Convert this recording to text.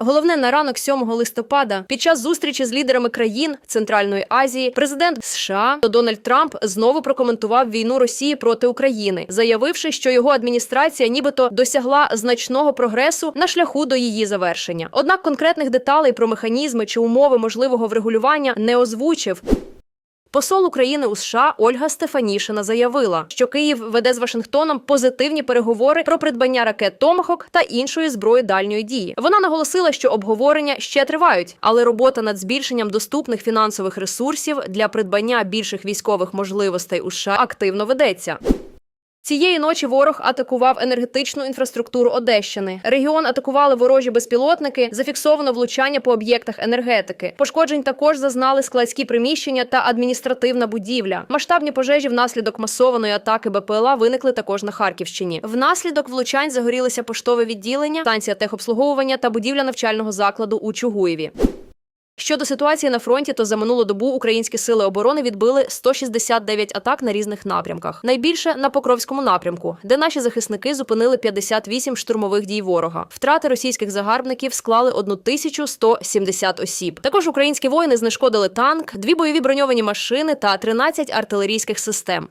Головне на ранок 7 листопада під час зустрічі з лідерами країн Центральної Азії президент США Дональд Трамп знову прокоментував війну Росії проти України, заявивши, що його адміністрація нібито досягла значного прогресу на шляху до її завершення. Однак конкретних деталей про механізми чи умови можливого врегулювання не озвучив. Посол України у США Ольга Стефанішина заявила, що Київ веде з Вашингтоном позитивні переговори про придбання ракет Томахок та іншої зброї дальньої дії. Вона наголосила, що обговорення ще тривають, але робота над збільшенням доступних фінансових ресурсів для придбання більших військових можливостей у США активно ведеться. Цієї ночі ворог атакував енергетичну інфраструктуру Одещини. Регіон атакували ворожі безпілотники. Зафіксовано влучання по об'єктах енергетики. Пошкоджень також зазнали складські приміщення та адміністративна будівля. Масштабні пожежі внаслідок масованої атаки БПЛА виникли також на Харківщині. Внаслідок влучань загорілися поштове відділення, станція техобслуговування та будівля навчального закладу у Чугуєві. Щодо ситуації на фронті, то за минулу добу українські сили оборони відбили 169 атак на різних напрямках. Найбільше на Покровському напрямку, де наші захисники зупинили 58 штурмових дій ворога. Втрати російських загарбників склали 1170 осіб. Також українські воїни знешкодили танк, дві бойові броньовані машини та 13 артилерійських систем.